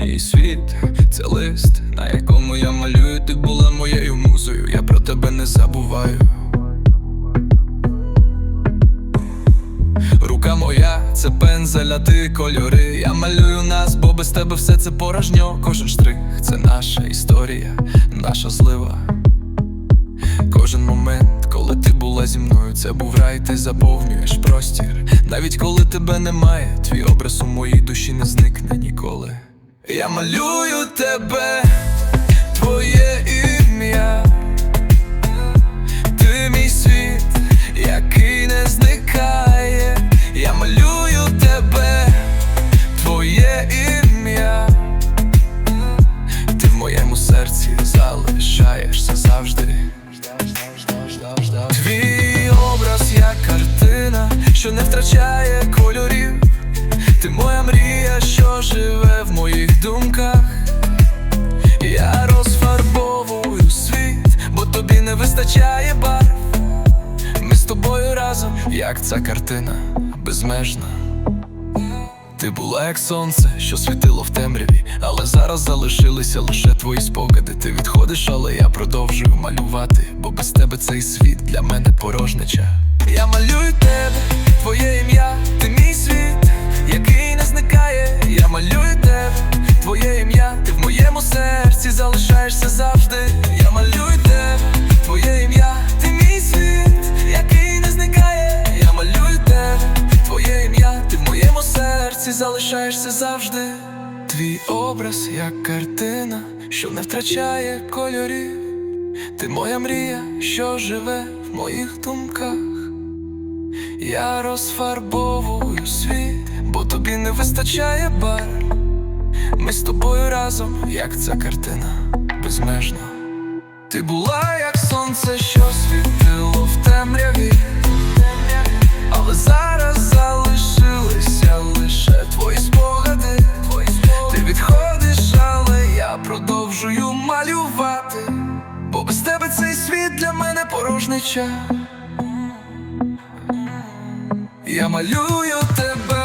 Мій світ це лист, на якому я малюю, ти була моєю музою, я про тебе не забуваю. Рука моя, це пензель, а ти кольори. Я малюю нас, бо без тебе все це порожньо. Кожен штрих це наша історія, наша злива. Кожен момент, коли ти була зі мною, це був рай, ти заповнюєш простір. Навіть коли тебе немає, твій образ у моїй душі не зникне ніколи. Я малюю тебе, твоє ім'я. Ти мій світ, який не зникає. Я малюю тебе, твоє ім'я. Ти в моєму серці залишаєшся завжди. Твій образ як картина, що не втрачає кольорів. Ти моя мрія, що живе вистачає барв. Ми з тобою разом, як ця картина безмежна. Ти була як сонце, що світило в темряві, але зараз залишилися лише твої спогади. Ти відходиш, але я продовжую малювати, бо без тебе цей світ для мене порожнича. Залишаєшся завжди. Твій образ як картина, що не втрачає кольорів. Ти моя мрія, що живе в моїх думках. Я розфарбовую світ, бо тобі не вистачає бар. Ми з тобою разом, як ця картина, безмежна. Ти була як сонце, що мене порожнича, я малюю тебе.